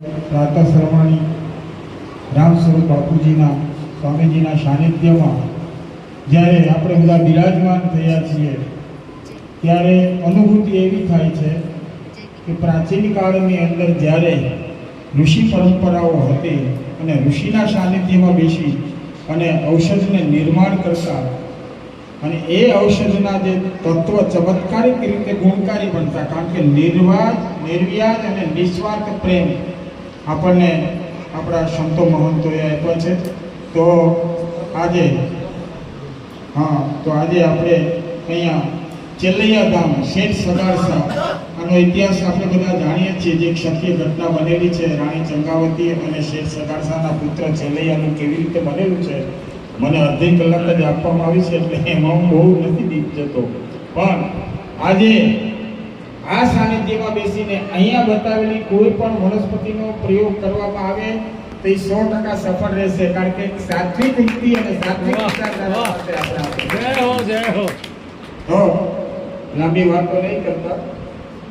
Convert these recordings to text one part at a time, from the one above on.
પ્રાતઃ શ્રવણી રામ સ્વરૂપ બાપુજીના સ્વામીજીના સાનિધ્યમાં જ્યારે આપણે બધા બિરાજમાન થયા છીએ, ત્યારે અનુભૂતિ એવી થાય છે કે પ્રાચીન કાળની અંદર જ્યારે ઋષિ પરંપરાઓ હતી અને ઋષિના સાનિધ્યમાં બેસી અને ઔષધને નિર્માણ કરતા અને એ ઔષધના જે તત્વ ચમત્કારિક રીતે ગુણકારી બનતા, કારણ કે નિર્વાજ નિર્વ્યાજ અને નિસ્વાર્થ પ્રેમ આપણને આપણા સંતો મહંતોએ આપ્યા છે. તો આજે, હા, તો આજે આપણે અહીંયા ચેલૈયા ગામ, શેઠ સગારસા આનો ઇતિહાસ આપણે બધા જાણીએ છીએ. જે ક્ષત્રિય ઘટના બનેલી છે, રાણી ચંગાવતી અને શેઠ સગારસાના પુત્ર ચેલૈયાનું કેવી રીતે બનેલું છે, મને અડધી કલાક જ આપવામાં આવી છે, એટલે એમાં હું બહુ નથી દીપ જતો. પણ આજે આ સાનિધ્યમાં બેસીને અહીંયા બતાવેલી કોઈ પણ વનસ્પતિનો પ્રયોગ કરવામાં આવે તો એ સો ટકા સફળ રહેશે કારણ કે સાત્વિક યુક્તિ અને સાત્વિક હો જય હો. તો લાંબી વાતો નહીં કરતા.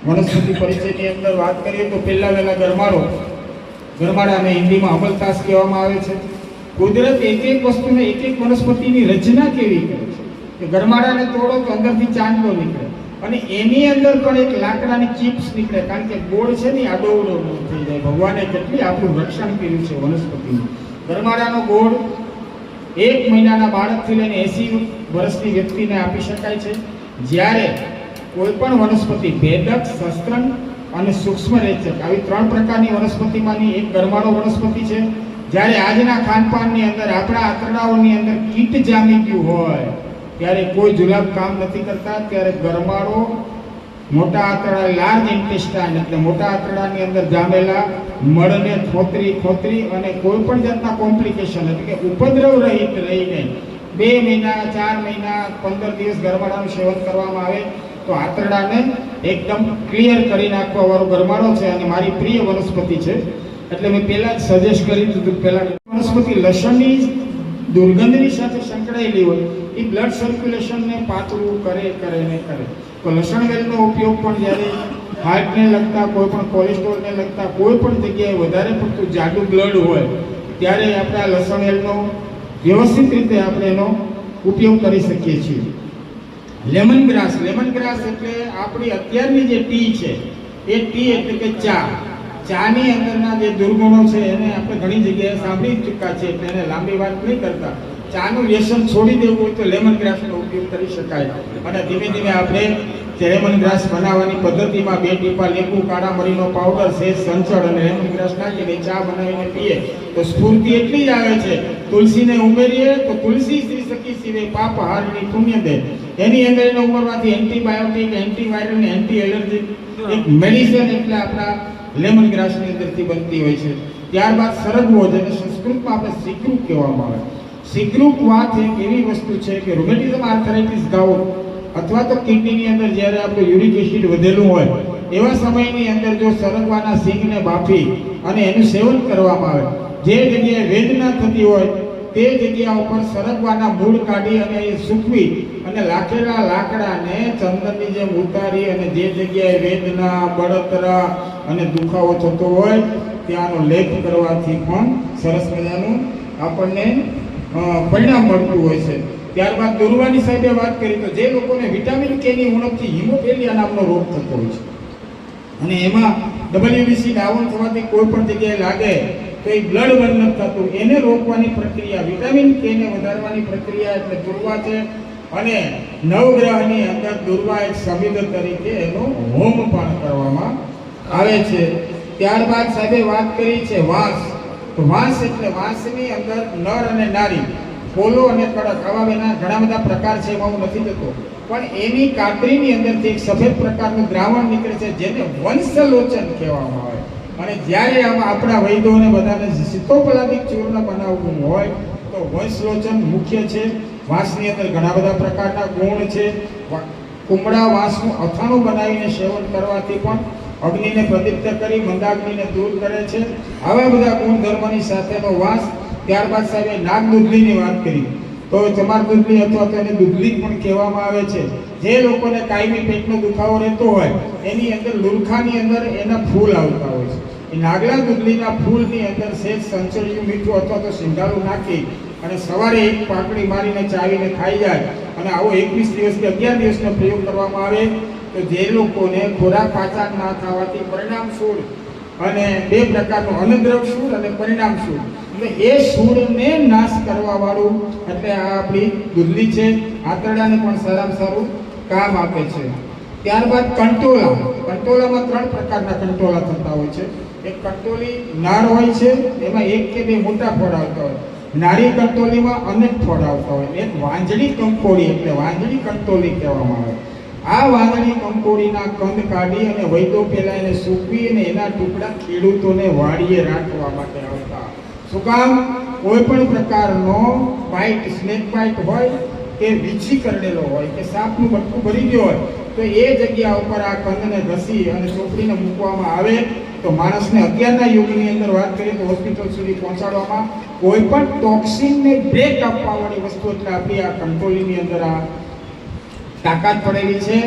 વનસ્પતિ પરિચયની અંદર વાત કરીએ તો પહેલા વહેલા ગરમાળો ગરમાળાને હિન્દીમાં અમલતાસ કહેવામાં આવે છે. કુદરત એક એક વસ્તુને એક એક વનસ્પતિની રચના કેવી કરે છે? કે ગરમાળાને તોડો તો અંદરથી ચાંદલો નીકળે. અને એની અંદર પણ એક લાકડાની ચિપ્સ નીકળે, કારણ કે ગોળ છે ને આડોવડો થઈ જાય. ભગવાને કેટલી આપણું રક્ષણ કર્યું છે વનસ્પતિનું. ગરમાડાનો ગોળ એક મહિનાના બાળકથી લઈને એસી વર્ષની વ્યક્તિને આપી શકાય છે. જ્યારે કોઈ પણ વનસ્પતિ ભેદક, શસ્ત્રન અને સૂક્ષ્મ રેચક આવી ત્રણ પ્રકારની વનસ્પતિમાંની એક ગરમાળો વનસ્પતિ છે. જ્યારે આજના ખાનપાનની અંદર, આપણા આંતરડાઓની અંદર કીટ જામી ગયું હોય ત્યારે કોઈ જુલાબ કામ નથી કરતા, ત્યારે ગરમાળો મોટા આંતરડા લાર્જ ઇન્ટેસ્ટાઇન એટલે મોટા આંતરડાની અંદર જામેલા મળને ખોતરી ખોતરી અને કોઈ પણ જાતના કોમ્પ્લિકેશન એટલે કે ઉપદ્રવ રહિત રહીને બે મહિના, ચાર મહિના, પંદર દિવસ ગરમાળાનું સેવન કરવામાં આવે, તો આંતરડાને એકદમ ક્લિયર કરી નાખવા વાળો ગરમાળો છે અને મારી પ્રિય વનસ્પતિ છે. એટલે મેં પહેલા જ સજેસ્ટ કરી દીધું પહેલા વનસ્પતિ લસણની દુર્ગંધની સાથે સંકળાયેલી હોય એ બ્લડ સર્ક્યુલેશનને પાતળું કરે કરે ને કરે. તો લસણ વેલનો ઉપયોગ પણ જ્યારે હાર્ટને લગતા, કોઈ પણ કોલેસ્ટ્રોલને લગતા, કોઈ પણ જગ્યાએ વધારે પડતું જાડું બ્લડ હોય, ત્યારે આપણે આ લસણ વેલનો વ્યવસ્થિત રીતે આપણે એનો ઉપયોગ કરી શકીએ છીએ. લેમન ગ્રાસ લેમન ગ્રાસ એટલે આપણી અત્યારની જે ટી છે, એ ટી એટલે કે ચા. ચાની અંદરના જે દુર્ગુણો છે, એને આપણે ઘણી જગ્યાએ સાંભળી ચૂક્યા છે એટલે એને લાંબી વાત નહીં કરતા. ચાનું વ્યસન છોડી દેવું હોય તો લેમન ગ્રાસનો ઉપયોગ કરી શકાય. અને ધીમે ધીમે આપણે લેમન ગ્રાસ બનાવવાની પદ્ધતિમાં બે ટીપા, લીંબુ, કાળા મરીનો પાવડર છે સંચળ અને લેમન ગ્રાસ નાખીને ચા બનાવીને પીએ, તો સ્ફૂર્તિ એટલી જ આવે છે. તુલસીને ઉમેરીએ તો તુલસી શ્રી સખી શિવે પાપ હારની પુણ્ય દે. એની અંદર એને ઉમેરવાથી એન્ટીબાયોટિક, એન્ટીવાયરલ ને એન્ટી એલર્જી એક મેડિસિન એટલે આપણા લેમન ગ્રાસની અંદરથી બનતી હોય છે. ત્યારબાદ સરગવો જેને સંસ્કૃતમાં આપણે સીકૃત કહેવામાં આવે. સિગ્રુપ વાત એક એવી વસ્તુ છે કે રૂમેટિઝમ આર્થરાઇટિસ ઘાવ અથવા તો કિડનીની અંદર જ્યારે આપણું યુરિક એસિડ વધેલું હોય, એવા સમયની અંદર જો સરગવાના સિંગને બાફી અને એનું સેવન કરવામાં આવે, જે જગ્યાએ વેદના થતી હોય, તે જગ્યા ઉપર સરગવાના મૂળ કાઢી અને એ સૂકવી અને લાખેલા લાકડાને ચંદનની જેમ ઉતારી અને જે જગ્યાએ વેદના, બળતરા અને દુખાવો થતો હોય, ત્યાંનો લેપ કરવાથી પણ સરસ મજાનું આપણને પરિણામ મળતું હોય છે. ત્યારબાદ દુર્વાની સાહેબે વાત કરી તો જે લોકોને વિટામિન કે ની ઉણપથી હિમોફેલિયા નામનો રોગ થતો હોય છે. અને એમાં ડબલ્યુબીસી ડાઉન થવાથી કોઈ પણ જગ્યાએ લાગે તો એ બ્લડ વર્ણન થતું. એને રોકવાની પ્રક્રિયા વિટામિન કે ને વધારવાની પ્રક્રિયા એટલે દુર્વા છે અને નવગ્રહની અંદર દુર્વા એક સમિત તરીકે એનો હોમ પણ કરવામાં આવે છે. ત્યારબાદ સાહેબે વાત કરી છે વાંસ. તો વાંસ એટલે વાંસની અંદર નર અને નારી પોલો અને કડક આવા બેના ઘણા બધા પ્રકાર છે એમાં હું નથી જતો. પણ એની કાતરીની અંદરથી એક સફેદ પ્રકારનું દ્રાવણ નીકળે છે જેને વંશલોચન કહેવામાં આવે. અને જ્યારે આમાં આપણા વૈદોને બધાને સીતોપલાદિક ચૂર્ણ બનાવવું હોય, તો વંશલોચન મુખ્ય છે. વાંસની અંદર ઘણા બધા પ્રકારના ગુણ છે. કુમળા વાંસનું અથાણું બનાવીને સેવન કરવાથી પણ અગ્નિને પ્રદીપ્ત કરી મંદાગ્નિને દૂર કરે છે. આવા બધા ગુણધર્મની સાથેનો વાસ ત્યારબાદ સાહેબે નાગ દુધલીની વાત કરી. તો ચમાર દૂધલી અથવા તો એને દૂધલી પણ કહેવામાં આવે છે. જે લોકોને કાયમી પેટનો દુખાવો રહેતો હોય, એની અંદર લુરખાની અંદર એના ફૂલ આવતા હોય છે. એ નાગલા દૂધલીના ફૂલની અંદર સેજ સંચળિયું, મીઠું અથવા તો સિંધારું નાખી અને સવારે એક પાકડી મારીને ચાવીને ખાઈ જાય અને આવો એકવીસ દિવસ કે અગિયાર દિવસનો પ્રયોગ કરવામાં આવે. જે લોકોને ખોરાક પાચન ના થવાથી પરિણામ સૂળ અને બે પ્રકારનું અનુદ્રવ સૂળ અને પરિણામ સૂળ એટલે એ સૂળને નાશ કરવા વાળું એટલે આ આપણી દૂધલી છે, આંતરડાને પણ સારામાં સારું કામ આપે છે. ત્યારબાદ કંટોળા કંટોળામાં ત્રણ પ્રકારના કંટોળા થતા હોય છે. એક કંટોલી નાળ હોય છે, એમાં એક કે બે મોટા ફળ આવતા હોય. નારી કંટોલીમાં અનેક ફળ આવતા હોય. એક વાંજળી કંકોળી એટલે વાંજળી કંટોલી કહેવામાં આવે. આ વાદળી કંકોડીના કંદ કાઢી અને વૈદો પહેલાં એને સૂકવી અને એના ટુકડા ખેડૂતોને વાડીએ રાખવા માટે આવતા. શું કામ? કોઈ પણ પ્રકારનો બાઇટ સ્નેક બાઇટ હોય કે વીછી કરડેલો હોય કે સાપનું બટકું ભરી ગયો હોય, તો એ જગ્યા ઉપર આ કંદને ઘસી અને ચોપડીને મૂકવામાં આવે તો માણસને અત્યારના યુગની અંદર વાત કરીએ તો હોસ્પિટલ સુધી પહોંચાડવામાં કોઈ પણ ટોક્સિનને બ્રેક આપવાવાળી વસ્તુ એટલે આપણી આ કંટ્રોલિંગની અંદર આ તાકાત પડેલી છે.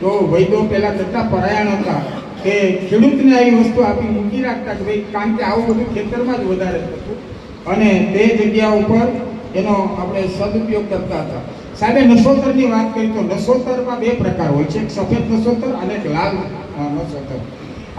તો વૈદો પહેલા જતા પરાયણ હતા કે ખેડૂતને આવી વસ્તુ આપી મૂકી રાખતા કે ભાઈ કારણ કે આવું બધું ખેતરમાં જ વધારે થતું અને તે જગ્યા ઉપર એનો આપણે સદુપયોગ કરતા હતા. સાહેબે નસોતરની વાત કરી તો નસોતરમાં બે પ્રકાર હોય છે. એક સફેદ નસોતર અને એક લાલ નસોતર.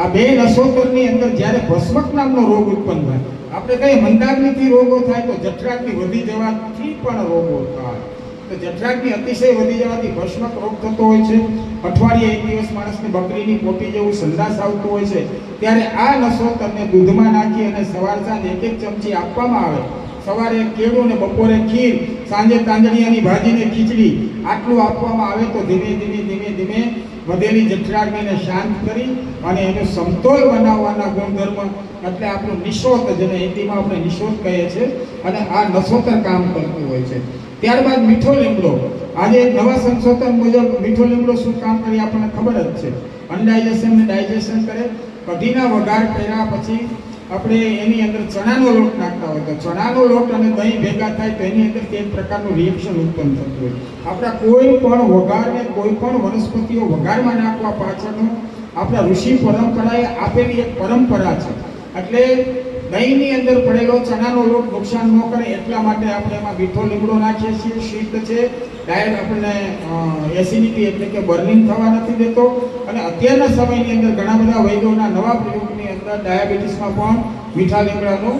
આ બે નસોતરની અંદર જ્યારે ભસ્મક નામનો રોગ ઉત્પન્ન થાય, આપણે કઈ મંદાગ્નિથી રોગો થાય તો જઠરાગ્નિ વધી જવાથી પણ રોગો થાય. તો જઠરાગ્નિ અતિશય વધી જવાથી ભસ્મક રોગ થતો હોય છે. અઠવાડિયે એક દિવસ માણસને બકરીની પોટી જેવું સંદાસ આવતું હોય છે. ત્યારે આ નસોતરને દૂધમાં નાખી અને સવાર સાંજ એક એક ચમચી આપવામાં આવે. સવારે કેળું ને બપોરે ખીર, સાંજે તાંજણીયાની ભાજીને ખીચડી આટલું આપવામાં આવે તો ધીમે ધીમે ધીમે ધીમે વધેલી જઠરાગ્નિને શાંત કરી અને એનો સમતોલ બનાવવાના ગુણધર્મ એટલે આપણું નિશોત જેને હિન્દીમાં આપણે નિશોત કહીએ છીએ. અને આ નસોતર કામ કરતું હોય છે. ત્યારબાદ મીઠો લીમડો. આજે નવા સંશોધન મુજબ મીઠો લીમડો શું કામ કરે આપણને ખબર જ છે. અનડાઇજેશન ને ડાયજેશન કરે. કઢીના વઘાર કર્યા પછી આપણે એની અંદર ચણાનો લોટ નાખતા હોય તો ચણાનો લોટ અને દહીં ભેગા થાય તો એની અંદર એક પ્રકારનું રિએક્શન ઉત્પન્ન થતું હોય. આપણા કોઈ પણ વઘારને કોઈ પણ વનસ્પતિઓ વઘારમાં નાખવા પાછળનો આપણા ઋષિ પરંપરાએ આપેલી એક પરંપરા છે. એટલે દહીંની અંદર પડેલો ચણાનો લોટ નુકસાન ન કરે એટલા માટે આપણે એમાં મીઠો લીમડો નાખીએ છીએ. શીત છે. ડાયટ આપણને એસિડિટી એટલે કે બર્નિંગ થવા નથી દેતો. અને અત્યારના સમયની અંદર ઘણા બધા વૈદ્યોના નવા પ્રયોગની અંદર ડાયાબિટીસમાં પણ મીઠા લીમડાનો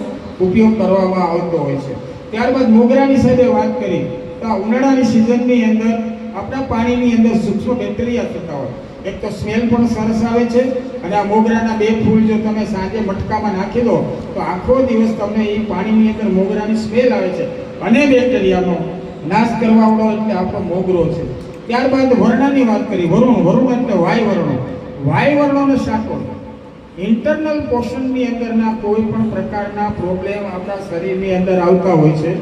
ઉપયોગ કરવામાં આવતો હોય છે. ત્યારબાદ મોગરાની સાથે વાત કરી તો ઉનાળાની સિઝનની અંદર આપણા પાણીની અંદર સૂક્ષ્મ બેક્ટેરિયા થતા હોય. એક તો સ્મેલ પણ સરસ આવે છે અને આ મોગરાના બે ફૂલ જો તમે સાંજે મટકામાં નાખી દો, તો આખો દિવસ તમને એ પાણીની અંદર મોગરાની સ્મેલ આવે છે. અને બેક્ટેરિયાનો નાશ કરવાવાળો એટલે આપણો મોગરો છે. ત્યારબાદ વર્ણાની વાત કરી, વરુણ વરુણ એટલે વાય વર્ણો. વાય વર્ણોને સાકો ઇન્ટરનલ પોર્શનની અંદરના કોઈ પણ પ્રકારના પ્રોબ્લેમ આપણા શરીરની અંદર આવતા હોય છે,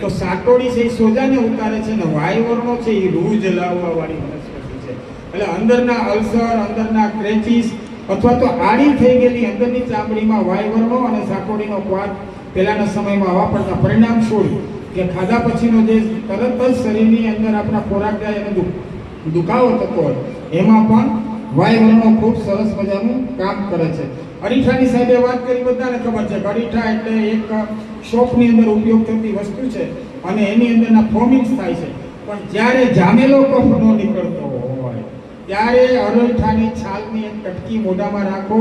તો સાટોડી છે, એ સોજાને ઉતારે છે ને વાયવર્ણો છે, એ રૂજ લાવવાવાળી વનસ્પતિ એટલે અંદરના અલ્સર, અંદરના ક્રેચીસ અથવા તો આડી થઈ ગયેલી અંદરની ચામડીમાં વાયવર્ણો અને સાકોડીનો પાક પહેલાના સમયમાં વાપરતા પરિણામ છોડ કે ખાધા પછીનો જે તરત જ શરીરની અંદર આપણા ખોરાક જાય અને દુખાવો થતો હોય, એમાં પણ વાયવર્ણો ખૂબ સરસ મજાનું કામ કરે છે. અરીઠાની સાહેબે વાત કરી બધાને ખબર છે અરીઠા એટલે એક શોપની અંદર ઉપયોગ થતી વસ્તુ છે અને એની અંદરના ફોમિંગ્સ થાય છે. પણ જ્યારે જામેલો કફ ન નીકળતો હોય ત્યારે અરીઠાની છાલની એક ટટકી મોઢામાં રાખો,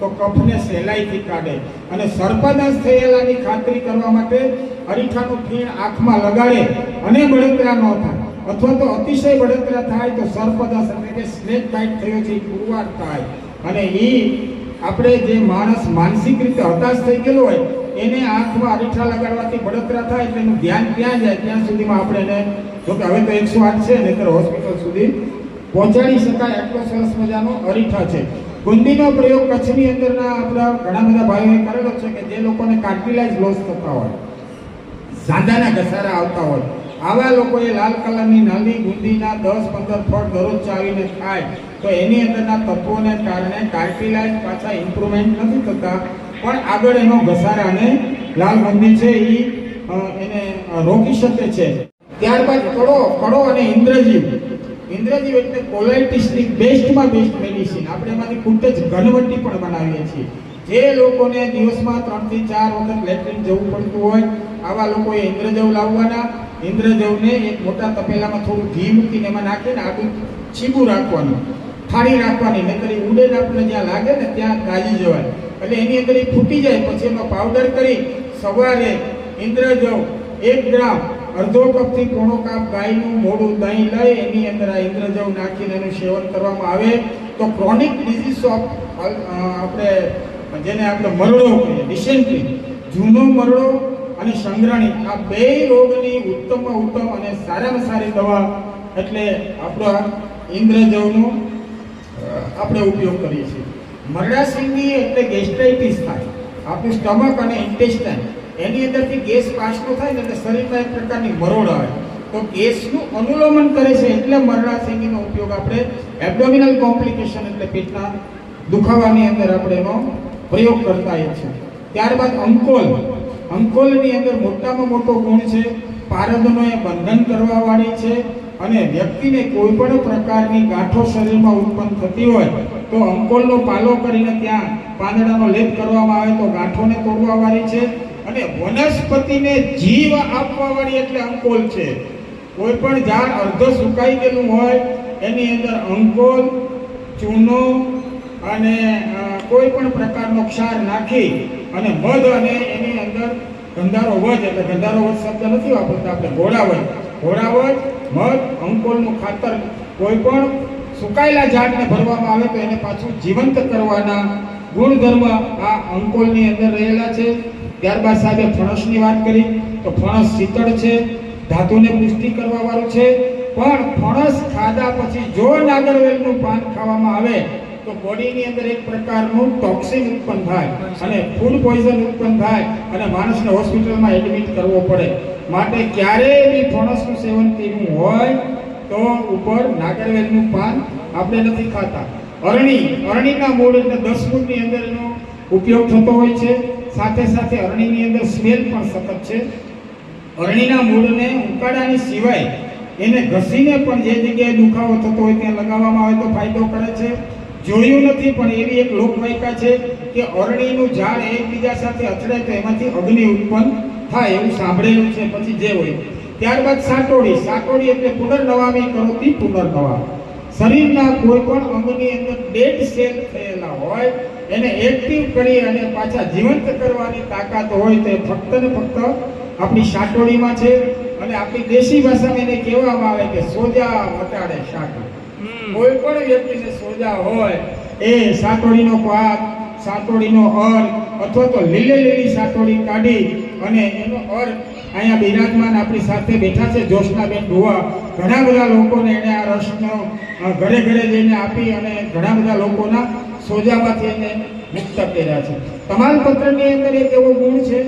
તો કફને સહેલાઈથી કાઢે. અને સર્પદંશ થયેલાની ખાતરી કરવા માટે અરીઠાનું ફીણ આંખમાં લગાડે અને બળતરા ન થાય. અથવા તો અતિશય બળતરા થાય તો સર્પદંશ એટલે કે સ્નેક બાઇટ થયો છે એ પુરવાર થાય. અને એ આપણે જે માણસ માનસિક રીતે હતાશ થઈ ગયેલો હોય, એને આંખમાં અરીઠા લગાડવાથી બળતરા થાય એટલે એનું ધ્યાન ત્યાં જાય? ત્યાં સુધીમાં આપણે એને જો કે હવે તો એકસો આઠ છે ને ત્યારે હોસ્પિટલ સુધી પહોંચાડી શકાય એટલો સરસ મજાનો અરીઠા છે. ગુંદીનો પ્રયોગ કચ્છની અંદરના આપણા ઘણા બધા ભાઈઓએ કરેલો છે કે જે લોકોને કાર્ટિલાઇઝ લોસ થતા હોય સાંધાના ઘસારા આવતા હોય, આવા લોકોએ લાલ કલરની નાની ગુંદીના દસ, પંદર ફળ દરરોજ ચાવીને ખાય, તો એની અંદરના તત્વોને કારણે કાર્ટિલાઇઝ પાછા ઇમ્પ્રુવમેન્ટ નથી થતા. પણ આગળ એનો ઘસારાને લાલ ગુંદી છે એ એને રોકી શકે છે. ત્યારબાદ કડો કડો અને ઇન્દ્રજીવ. ઇન્દ્રજીવ એટલે કોલાઇટિસની બેસ્ટમાં બેસ્ટ મેડિસિન. આપણે એમાંથી ખૂબ જ ઘનવટી પણ બનાવીએ છીએ. જે લોકોને દિવસમાં ત્રણથી ચાર વખત લેટ્રિન જવું પડતું હોય, આવા લોકોએ ઇન્દ્રજવ લાવવાના. ઇન્દ્રજવને એક મોટા તપેલામાં થોડું ઘી મૂકીને એમાં નાખીને આગળ છીબું રાખવાનું. થાળી રાખવાની, નહીતર એ ઉડે આપણે જ્યાં લાગે ને ત્યાં ગાજી જવાય. એટલે એની અંદર એ ફૂટી જાય, પછી એનો પાવડર કરી સવારે ઇન્દ્રજવ એક ગ્રામ અડધો કપથી પોણો કાપ ગાયનું મોડું દહીં લઈ એની અંદર આ ઇન્દ્રજવ નાખીને એનું સેવન કરવામાં આવે તો ક્રોનિક ડિઝીઝ ઓફ આપણે જેને આપણે મરડો કહીએ, ડિસેન્ટ્રી, જૂનો મરડો અને સંગ્રહણી, આ બે રોગની ઉત્તમમાં ઉત્તમ અને સારામાં સારી દવા એટલે આપણો ઇન્દ્રજવનો આપણે ઉપયોગ કરીએ છીએ. મરડાસિંગની એટલે ગેસ્ટ્રાઇટિસ થાય. આપણું સ્ટમક અને ઇન્ટેસ્ટાઇન એની અંદરથી ગેસ પાસ થાય ને એટલે શરીરમાં એક પ્રકારની મરોડ આવે. તો ગેસનું અનુલોમન કરે છે એટલે મરણાસિંગીનો ઉપયોગ આપણે એબડોમિનલ કોમ્પ્લિકેશન એટલે પેટના દુખાવાની અંદર આપણે એનો પ્રયોગ કરતા હોય છે ત્યારબાદ અંકોલ. અંકોલની અંદર મોટામાં મોટો ગુણ છે, પારદનો એ બંધન કરવાવાળી છે અને વ્યક્તિને કોઈ પણ પ્રકારની ગાંઠો શરીરમાં ઉત્પન્ન થતી હોય તો અંકોલનો પાલો કરીને ત્યાં પાંદડાનો લેપ કરવામાં આવે તો ગાંઠોને તોડવાવાળી છે. અને વનસ્પતિને જીવ આપવા વાળી એટલે અંકોલ છે. કોઈ પણ ઝાડ અર્ધ સુકાઈ ગયેલું હોય, એની અંદર અંકોલ, ચૂનો અને કોઈ પણ પ્રકારનો ક્ષાર નાખી અને મધ અને એની અંદર ગંધારો વજ એટલે ગંધારો વજ શબ્દ નથી વાપરતા આપણે ઘોડાવજ ઘોડાવજ મધ, અંકોલનું ખાતર કોઈ પણ સુકાયેલા ઝાડને ભરવામાં આવે તો એને પાછું જીવંત કરવાના ગુણધર્મ આ અંકોલની અંદર રહેલા છે. ત્યારબાદ સાહેબે ફણસની વાત કરી. તો ફણસ શીતળ છે, ધાતુને પુષ્ટિ કરવા વાળું છે. પણ ફણસ ખાધા પછી જો નાગરવેલનું પાન ખાવામાં આવે, તો બોડીની અંદર એક પ્રકારનું ટોક્સિન ઉત્પન્ન થાય અને ફૂડ પોઈઝન ઉત્પન્ન થાય અને માણસને હોસ્પિટલમાં એડમિટ કરવો પડે. માટે ક્યારેય બી ફણસનું સેવન કર્યું હોય, તો ઉપર નાગરવેલનું પાન આપણે નથી ખાતા. અરણી, અરણીના મૂળ એટલે દસ ફૂટની અંદર એનો ઉપયોગ થતો હોય છે. સાથે સાથે અરણીની અંદર સ્મેલ પણ સતત છે. અરણીના મૂળને ઉકાળાની સિવાય એને ઘસીને પણ જે જગ્યાએ દુખાવો થતો હોય ત્યાં લગાવવામાં આવે તો ફાયદો કરે છે. જોયું નથી, પણ એવી એક લોકવાયકા છે કે અરણીનું ઝાડ એકબીજા સાથે અથડે તો એમાંથી અગ્નિ ઉત્પન્ન થાય એવું સાંભળેલું છે, પછી જે હોય. ત્યારબાદ સાટોડી. સાટોડી એટલે પુનર્નવામી કરોતી પુનર્નવા. શરીરના કોઈ પણ અંગની અંદર ડેડ સેલ થયેલા હોય એને એક્ટિવ કરી અને પાછા જીવંત કરવાની તાકાત હોય તો ફક્ત ને ફક્ત આપણી સાટોડીમાં છે અને આપણી દેશી ભાષામાં એને કહેવામાં આવે કે સોજા મટાડે શાક કોઈ પણ વ્યક્તિને સોજા હોય એ સાતોડીનો પાક સાતોડીનો અર અથવા તો લીલે લીલી સાતોડી કાઢી અને એનો અર અહીંયા બિરાજમાન આપણી સાથે બેઠા છે જોશનાબેન ભુવા. ઘણા બધા લોકોને એણે આ રસનો ઘરે ઘરે જઈને આપી અને ઘણા બધા લોકોના સોજામાંથી એને મુક્ત કર્યા છે. તમાલપત્રની અંદર એક એવો ગુણ છે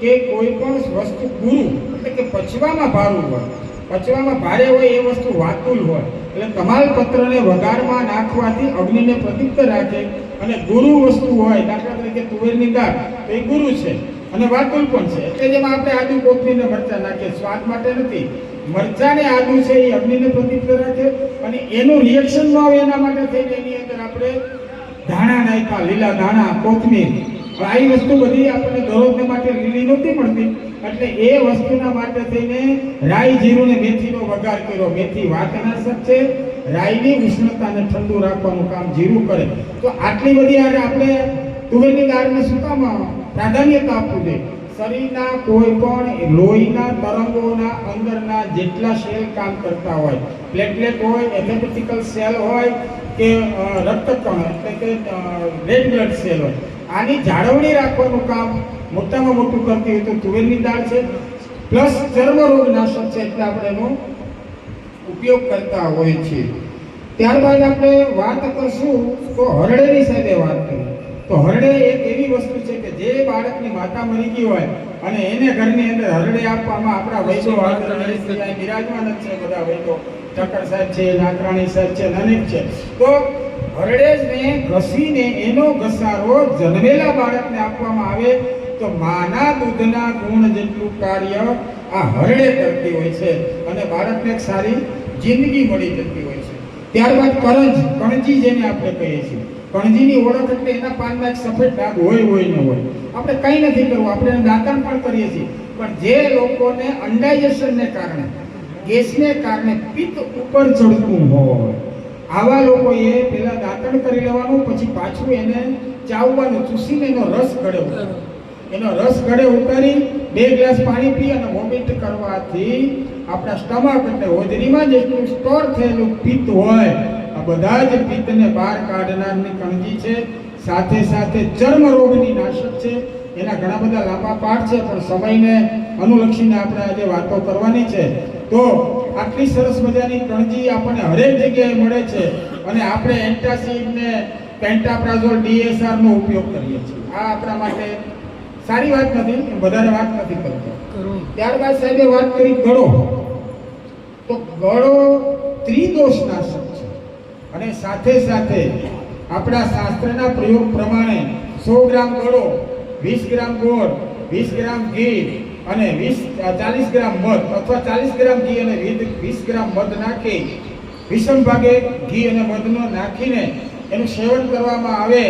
કે કોઈ પણ વસ્તુ ગુરુ, એટલે કે પચવામાં ભારું હોય, પચવામાં ભારે હોય એ વસ્તુ વાતુલ હોય, એટલે તમાલપત્રને વઘારમાં નાખવાથી અગ્નિને પ્રતિપ્ત રાખે અને ગુરુ વસ્તુ હોય, દાખલા તરીકે તુવેરની દાળ, તો એ ગુરુ છે અને વાતુલ પણ છે. એટલે જેમાં આપણે આદુ કોથમીને મરચાં નાખીએ, સ્વાદ માટે નથી. મરચાંને આદુ છે એ અગ્નિને પ્રતિપ્ત રાખે અને એનું રિએક્શન ન આવે એના માટે થઈને એની અંદર આપણે ધાણા નાખ્યા, લીલા ધાણા, કોથમીર. આવી વસ્તુ બધી આપણને દરરોજને માટે લીલી નહોતી મળતી. એટલે એ વસ્તુના માટે થઈને રાઈ જીરું ને મેથીનો વઘાર કર્યો. મેથી વાતનાશક છે. રાઈની ઉષ્ણતાને ઠંડુ રાખવાનું કામ જીરું કરે. તો આટલી બધી આપણે તુવેરની દાળને શું કામ પ્રાધાન્યતા આપવું જોઈએ. શરીરના કોઈ પણ લોહીના તરંગોના અંદરના જેટલા સેલ કામ કરતા હોય પ્લેટલેટ હોય એથેલેટિકલ સેલ હોય કે રક્તકણ એટલે કે રેડ બ્લડ સેલ હોય. આની જાળવણી રાખવાનું કામ મોટામાં મોટું કરતી હોય તો તુવેરની દાળ છે. પ્લસ ચર્મરોગ નાશક છે એટલે આપણે એનો ઉપયોગ કરતા હોઈએ છીએ ત્યારબાદ આપણે વાત કરશું તો હરડેની સાથે વાત કરીએ તો હરડે એક એવી વસ્તુ છે કે જે બાળકની માતા મરી ગઈ હોય અને એને ઘરની અંદર હરડે આપવામાં આપણા વૈદો બિરાજમાન જ છે બધા વૈદો ઠક્કર સાહેબ છે નાકરાણી સાહેબ છે અને અનેક છે. તો હરડેજને ઘસીને એનો ઘસારો જન્મેલા બાળકને આપવામાં આવે તો માના દૂધના ગુણ જેટલું કાર્ય આ હરડે કરતી હોય છે અને બાળકને એક સારી જિંદગી મળી જતી હોય છે. ત્યારબાદ કરંજ કણજી જેને આપણે કહીએ છીએ. કણજીની ઓળખ એટલે એના પાનમાં એક સફેદ ડાઘ હોય હોય ન હોય આપણે કંઈ નથી કરવું, આપણે એને દાંતણ પણ કરીએ છીએ પણ જે લોકોને અનડાઇજેશનને કારણે, ગેસને કારણે પિત્ત ઉપર ચડતું હોય, આવા લોકોએ પહેલાં દાંતણ કરી લેવાનું, પછી પાછું એને ચાવવાનું, ચૂસીને એનો રસ ગળે. એનો રસ ગળે ઉતારી બે ગ્લાસ પાણી પી અને વોમિટ કરવાથી આપણા સ્ટમક એટલે હોજરીમાં જેટલું સ્ટોર થયેલું પિત્ત હોય આ બધા જ પિત્તને બહાર કાઢનારની કણજી છે. સાથે સાથે ચર્મ રોગની નાશક છે. એના ઘણા બધા લાંબા પાઠ છે પણ સમયને અનુલક્ષીને આપણે આજે વાતો કરવાની છે. તો આટલી સરસ મજાની કણજી આપણને હરેક જગ્યાએ મળે છે અને આપણે એન્ટાસિડ ને પેન્ટાપ્રાઝોલ ડીએસઆર નો ઉપયોગ કરીએ છીએ. આ આપણા માટે સારી વાત નથી વધારે વાત નથી કરતો. ત્યારબાદ સાહેબે વાત કરી ગળો. તો ગળો ત્રિદોષનાશક છે અને સાથે સાથે આપણા શાસ્ત્રના પ્રયોગ પ્રમાણે સો ગ્રામ ગળો, વીસ ગ્રામ ગોળ, વીસ ગ્રામ ઘી અને વીસ ચાલીસ ગ્રામ મધ અથવા ચાલીસ ગ્રામ ઘી અને વીસ ગ્રામ મધ નાખી વિષમ ભાગે ઘી અને મધનો નાખીને એનું સેવન કરવામાં આવે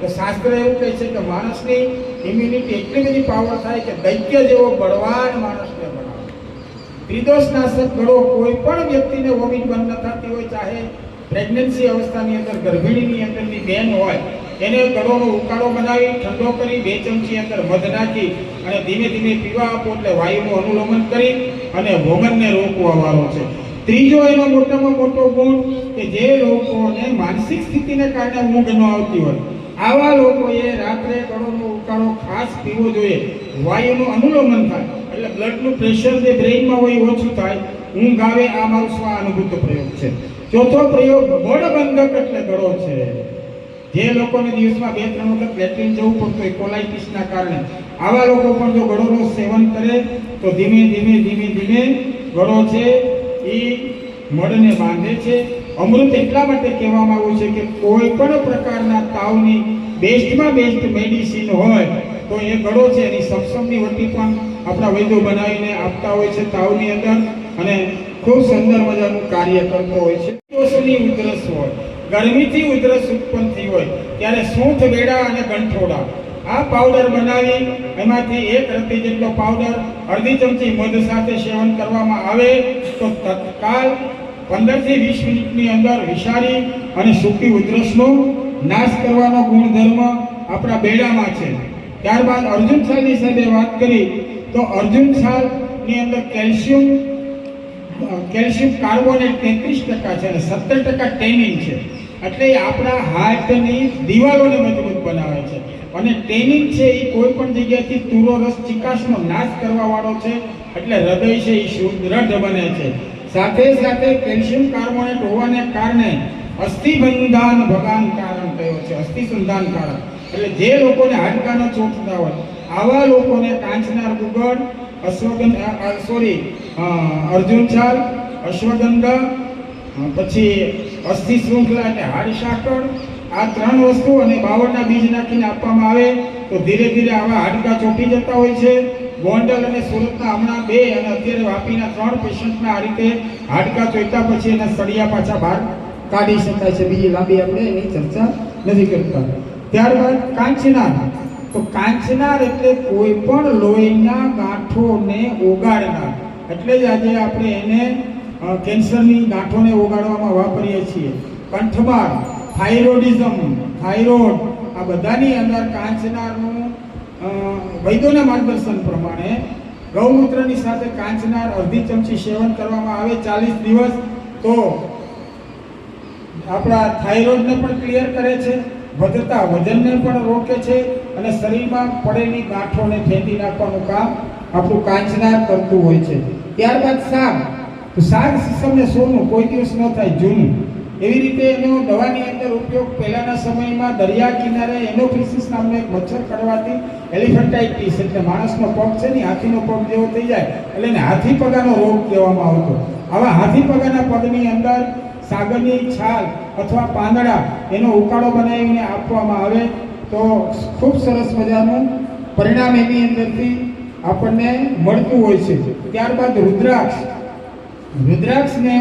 તો શાસ્ત્ર એવું કહે છે કે માણસની ઇમ્યુનિટી એટલી બધી પાવર થાય કે દૈત્ય જેવો બળવાન માણસને બનાવે. ત્રિદોષનાશક ગળો કોઈ પણ વ્યક્તિને વોમિટ બંધ ન થતી હોય, ચાહે પ્રેગ્નન્સી અવસ્થાની અંદર, ગર્ભિણીની અંદરની બેન હોય, એને ગળોનો ઉકાળો બનાવી, ઠંડો કરી, બે ચમચી અંદર મધ નાખી અને ધીમે ધીમે પીવા આપો એટલે વાયુનું અનુલોમન કરી અને વોમનને રોકવા વાળો છે. ત્રીજો એનો મોટામાં મોટો ગુણ કે જે લોકોને માનસિક સ્થિતિને કારણે ઊંઘ ન આવતી હોય, આવા લોકોએ રાત્રે ગળોનો ઉકાળો ખાસ પીવો જોઈએ. વાયુનું અનુલોમન થાય, એટલે બ્લડનું પ્રેશર જે બ્રેઇનમાં હોય ઓછું થાય, ઊંઘ આવે, આ મારો સ્વાનુભૂત પ્રયોગ છે. ચોથો પ્રયોગ ગોળબંધક એટલે ગળો છે. જે લોકોને દિવસમાં બે, ત્રણ વખત લેટ્રિન જવું પડતું હોય, કોલાઇટિસના કારણે. આવા લોકો પણ જો ગળોનું સેવન કરે, તો ધીમે ધીમે ધીમે ધીમે ગળો છે એ મળને બાંધે છે. અમૃત એટલા માટે કહેવામાં આવ્યું છે કે કોઈ પણ પ્રકારના તાવની બેસ્ટમાં બેસ્ટ મેડિસિન હોય, તો એ ગળો છે. એની સક્ષમની વટી પણ આપણા વૈદ્યો બનાવીને આપતા હોય છે તાવની અંદર. અને ખૂબ સુંદર મજાનું કાર્ય કરતો હોય છે. દોષની ઉધરસ હોય, ગરમીથી ઉધરસ ઉત્પન્ન થઈ હોય, ત્યારે સૂંઠ બેડા અને ગંઠોડા. આ પાવડર બનાવી, એમાંથી એક રતી જેટલો પાવડર અડધી ચમચી મધ સાથે સેવન કરવામાં આવે, તો તત્કાલ પંદરથી વીસ મિનિટની અંદર વિષારી અને સૂકી ઉધરસનો નાશ કરવાનો ગુણધર્મ આપણા બેડામાં છે. ત્યારબાદ અર્જુન સાલની સાથે વાત કરી, તો અર્જુન સાલની અંદર કેલ્શિયમ કેલ્શિયમ કાર્બોનેટ તેત્રીસ ટકા છે અને સત્તર ટકા ટેનિન છે. એટલે આપણા હાર્ટની દિવાલોને મજબૂત બનાવે છે. અને ટેનિન છે એ કોઈ પણ જગ્યાએથી તુરો રસ ચિકાસનો નાશ કરવા વાળો છે. એટલે હૃદય છે એ સુદૃઢ બને છે. સાથે સાથે કેલ્શિયમ કાર્બોનેટ હોવાને કારણે અસ્થિબંધાન ભગાન કારણ કયો છે? અસ્થિસંધાન કારણ. એટલે જે લોકોને હાડકાનો ચોટતા હોય, આવા લોકોને કાંચનાર ગુગળ અશ્વગંધા સોરી અર્જુન છાલ અશ્વગંધા પછી અસ્થિ શૃંખલા અને હાડ સાકળ આ ત્રણ વસ્તુ અને બાવળના બીજ નાખીને આપવામાં આવે તો ધીરે ધીરે આવા હાડકા ચોંટી જતા હોય છે. ગોંડલ અને સુરતના હમણાં બે અને અત્યારે વાપીના ત્રણ પેશન્ટના આ રીતે હાડકા ચોંટ્યા પછી એના સળિયા પાછા બહાર કાઢી શકાય છે. બીજી લાંબી આપણે એની ચર્ચા નથી કરતા. ત્યારબાદ કાંચનાર તો કાંચનાર એટલે કોઈ પણ લોહીના ગાંઠોને ઓગાળનાર. એટલે જ આજે આપણે એને કેન્સરની ગાંઠોને ઓગાળવામાં વાપરીએ છીએ. કંઠમાર થાઇરોઇડિઝમ, થાઇરોઇડ, આ બધાની અંદર કાંચનારનું વૈદ્યોના માર્ગદર્શન પ્રમાણે ગૌમૂત્રની સાથે કાંચનાર અડધી ચમચી સેવન કરવામાં આવે ચાલીસ દિવસ તો આપણા થાઇરોઇડને પણ ક્લિયર કરે છે. વધતા વજનને પણ રોકે છે અને શરીરમાં પડેલી ગાંઠોને ખેંચી નાખવાનું કામ આપણું કાંચના કરતું હોય છે. ત્યારબાદ શાક તો શાક સિસ્ટમને સોનું, કોઈ દિવસ ન થાય, જૂનું. એવી રીતે એનો દવાની અંદર ઉપયોગ પહેલાના સમયમાં દરિયા કિનારે એનોફિસિસ નામનો એક મચ્છર કરવાથી એલિફન્ટાઇટિસ એટલે માણસનો પગ છે ને, હાથીનો પગ જેવો થઈ જાય. એટલે એને હાથી પગાનો રોગ કહેવામાં આવતો. આવા હાથી પગાના પગની અંદર સાગરની છાલ અથવા પાંદડા એનો ઉકાળો બનાવીને આપવામાં આવે તો ખૂબ સરસ મજાનું પરિણામ એની અંદરથી આપણને મળતું હોય છે. ત્યારબાદ રુદ્રાક્ષ. રુદ્રાક્ષને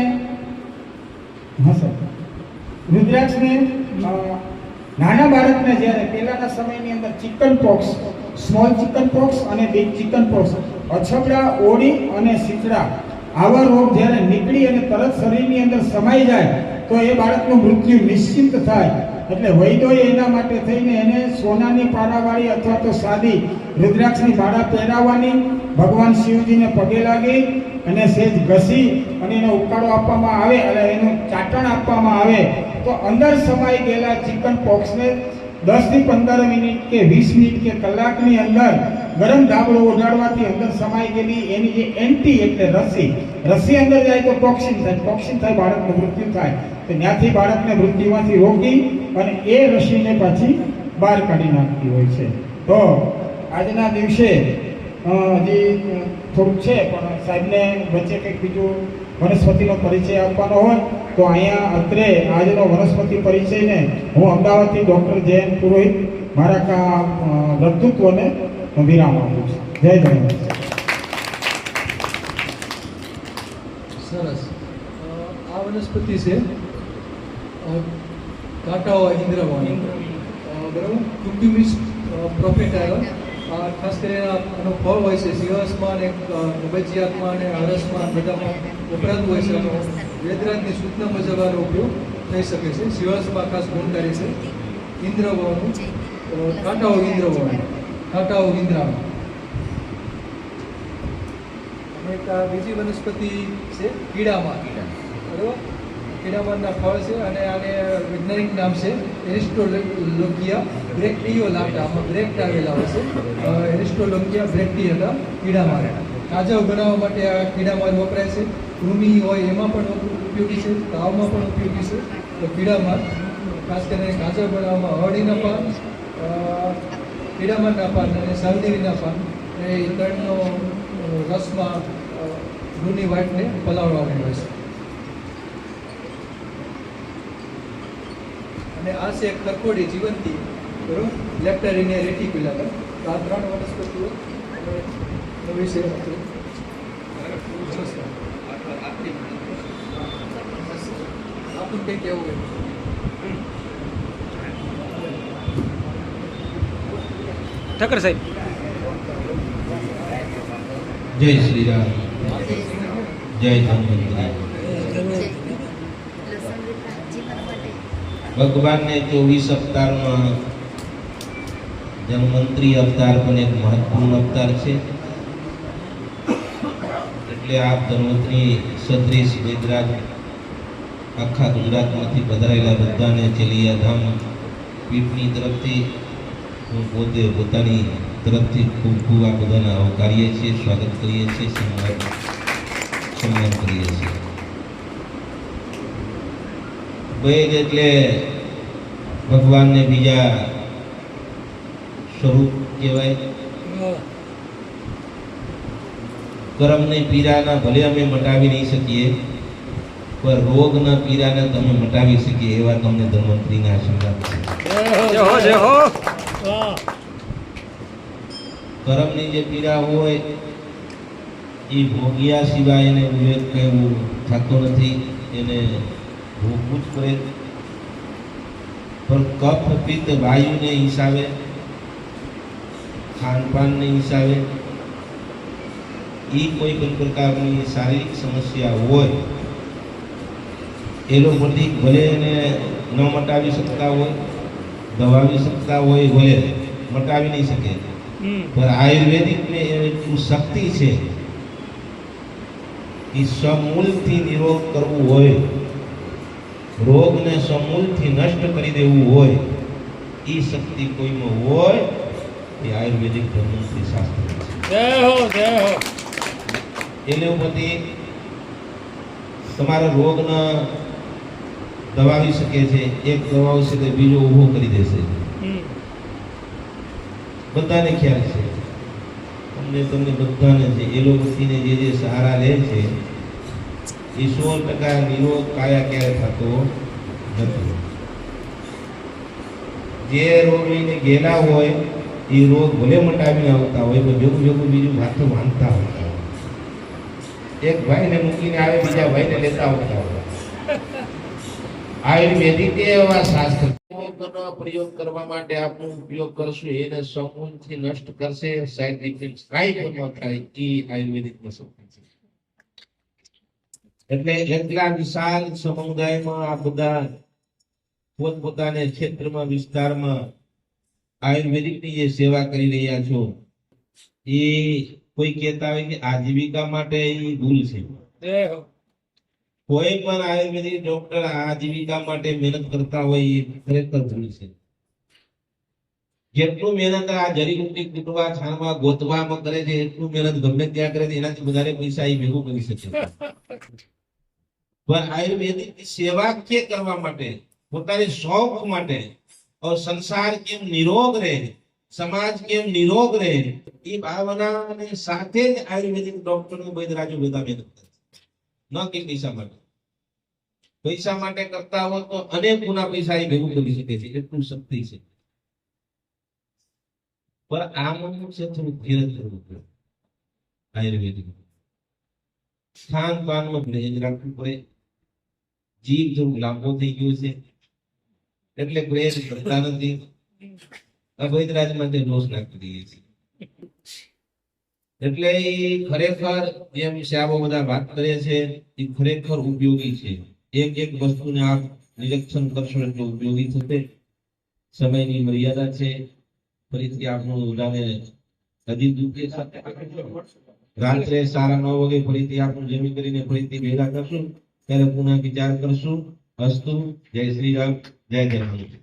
હા સર રુદ્રાક્ષને નાના બાળકને જ્યારે પહેલાના સમયની અંદર chicken pox, small chicken pox અને બિગ ચિકન પોક્સ, અછબડા, ઓળી અને શીતળા આવા રોગ જ્યારે નીકળી અને તરત શરીરની અંદર સમાઈ જાય, તો એ બાળકનું મૃત્યુ નિશ્ચિત થાય. એટલે વૈદ્યોએ એના માટે થઈને એને સોનાની પારાવાળી અથવા તો સાદી રુદ્રાક્ષની માળા પહેરાવવાની, ભગવાન શિવજીને પગે લાગી અને સેજ ઘસી અને એનો ઉકાળો આપવામાં આવે અને એનું ચાટણ આપવામાં આવે, તો અંદર સમાઈ ગયેલા ચિકન પોક્સને દસથી પંદર મિનિટ કે વીસ મિનિટ કે કલાકની અંદર ગરમ ધાબળો ઓઢાડવાથી અંદર સમાઈ ગયેલી એની જે એન્ટી એટલે રસી રસી અંદર જાય તો ટોક્સિન થાય. ટોક્સિન થાય બાળકનું મૃત્યુ થાય. તો ત્યાંથી બાળકને મૃત્યુમાંથી રોકી અને એ રસીને પાછી બહાર કાઢી નાખતી હોય છે. તો આજના દિવસે હજી થોડુંક છે પણ સાહેબને વચ્ચે કંઈક બીજું વનસ્પતિનો પરિચય આપવાનો હોય તો અહીંયા અત્રે આજનો વનસ્પતિ પરિચયને હું અમદાવાદથી ડૉક્ટર જયંત પુરોહિત મારા કા અ, વિરામ આપું છું જય ધન્યવાદ સરસ આ વનસ્પતિ છે કાટાઓ ઇન્દ્રવાણી બરાબર ક્યુક્યુમિસ પ્રોફેટાયર આ ખાસ કરીને આનો ફળ હોય છે સિંહસમાં અને અ, કબજિયાતમાં અને હરસમાં બધામાં વપરાતું હોય છે આનો વેદરાજની સૂચના મુજબ આનો ઉપયોગ થઈ શકે છે સિંહસમાં ખાસ ગુણકારી છે ઇન્દ્રવાણું કાંટાઓ ઇન્દ્રવણ કાંટાઓ ઇન્દ્રામાં એક આ બીજી વનસ્પતિ છે? કીડામાં. બરાબર? કીડામાંના ફળ છે અને આને વૈજ્ઞાનિક નામ છે એરિસ્ટોલોકિયા બ્રેક્ટિયોલાટા. આમાં બ્રેક્ટ આવેલા હોય છે. એરિસ્ટોલોકિયા કીડા મારે કાજવ બનાવવા માટે આ કીડામાર વપરાય છે. કૃમિ હોય એમાં પણ ઉપયોગી છે. તાવમાં પણ ઉપયોગી છે. તો કીડામાર ખાસ કરીને કાજવ બનાવવામાં અડીના પાન અ, કીડામારના પાન અને સાવદેવીના પાન એ ત્રણનો રસમાં રૂની વાટને પલાળવામાં હોય છે અને આ છે ખરખોડી જીવંતી બરોબર લેપ્ટરીને રેટિક્યુલા તો આ ત્રણ વનસ્પતિઓ નવી છે આપણું. કંઈક એવું હોય ઠક્કર સાહેબ. જય શ્રી રામ જય ધન્વંતરી. ભગવાનને ચોવીસ અવતારમાં ધન્વંતરી અવતાર પણ એક મહત્વપૂર્ણ અવતાર છે. એટલે આ ધન્વંતરી સત્રીસ વેદરાજ આખા ગુજરાતમાંથી પધારેલા બધાને ચેલિયા ધામ પીઠની તરફથી હું પોતે પોતાની તરફથી ખૂબ ખૂબ આ બધાને આવકારીએ છીએ સ્વાગત કરીએ છીએ, સન્માન સન્માન કરીએ છીએ. વેદ એટલે ભગવાનને બીજા સ્વરૂપ કહેવાય. કર્મને પીડાના ભલે અમે મટાવી નહીં શકીએ, પણ રોગના પીડાને તમે મટાવી શકીએ એવા તમને ધન્વંતરીના આશીર્વાદ છે. કરમની જે પીડા હોય, એ ભોગ્યા સિવાય એને વિવેક કહેવું થતો નથી, એને ભોગવું જ પડે. પણ કફ પિત્ત વાયુને હિસાબે, ખાનપાનને હિસાબે, એ કોઈ પણ પ્રકારની શારીરિક સમસ્યા હોય એલોપેથિક ભલે એને ન મટાવી શકતા હોય દબાવી શકતા હોય ભલે મટાવી નહીં શકે. પણ આયુર્વેદિકને એટલું શક્તિ છે એ સમૂલથી નિરોગ કરવું હોય રોગને સમૂલથી નષ્ટ કરી દેવું હોય એ શક્તિ કોઈમાં હોય એ આયુર્વેદિક ધર્મશ્રી શાસ્ત્ર છે. એલોપેથી તમારા રોગને દબાવી શકે છે એક દબાવશે તો બીજો ઊભો કરી દેશે. બધાને ખ્યાલ છે. અમને તમને બધાને છે એલોપેથીને જે જે સહારા લે છે એ સો ટકા નિરોગ કાયા ક્યારે થતો નથી. જે રોગ લઈને ગયેલા હોય એ રોગ ભલે મટાવીને આવતા હોય પણ ભેગું ભેગું બીજું માથું માનતા હોય. એક ભાઈને મૂકીને આવે બીજા ભાઈને લેતા આવતા હોય. આયુર્વેદિક એવા શાસ્ત્ર પ્રયોગ કરવા માટે આપણો ઉપયોગ કરશું. એને સમૂહથી નષ્ટ કરશે. સાઈડ ઇફેક્ટ કાંઈ પણ થાય. એ આયુર્વેદિકમાં સૌથી છે. એટલે એટલા વિશાળ સમુદાયમાં આ બધા પોતપોતાને ક્ષેત્રમાં, વિસ્તારમાં આયુર્વેદિકની જે સેવા કરી રહ્યા છો, એ કોઈ કહેતા હોય કે આજીવિકા માટે એ ભૂલ છે. કોઈ પણ આયુર્વેદિક ડોક્ટર આજીવિકા માટે મહેનત કરતા હોય એ ખરેખર ભૂલ છે. જેટલું મહેનત આ જડીબુટ્ટી કૂટવા, છાણવા, ગોતવામાં કરે છે, એટલું મહેનત ગમે ત્યાં કરે છે, એનાથી વધારે પૈસા એ ભેગું કરી શકે પણ આયુર્વેદિક સેવા કે કરવા માટે, પોતાની શોખ માટે સંસાર કેમ નિરોગ રહે, સમાજ કેમ નિરોગ રહે, એ ભાવનાને સાથે જ આયુર્વેદિક ડોક્ટરો વૈદરાજો બધા મહેનત કરે ન કે પૈસા માટે. પૈસા માટે કરતા હોય તો અનેક ગુના પૈસા એ ભેગું કરી શકે છે, એટલું શક્તિ છે. પણ આ મનનું છે થોડું ધીરજ કરવું પડે. આયુર્વેદિક. સ્થાન પાનમાં ધીરજ રાખવું પડે. જીવ થોડું લાંબો થઈ ગયો છે. એટલે પ્રેમ કરતા નથી. અભૈત રાજમાં માટે દોષ નાખી દઈએ છીએ. એટલે ખરેખર જે વિશે શ્યામો બધા વાત કરે છે, એ ખરેખર ઉપયોગી છે. એક એક વસ્તુને આપ નિરીક્ષણ કરશો એટલે ઉપયોગી થશે. સમયની મર્યાદા છે. ફરીથી આપનું ઉડાને હજી દુઃખે સાથે રાત્રે સારા નવ વાગે ફરીથી આપણું જમી કરીને ફરીથી ભેગા કરશું. ત્યારે પુનઃ વિચાર કરશું. અસ્તુ. જય શ્રી રામ. જય જય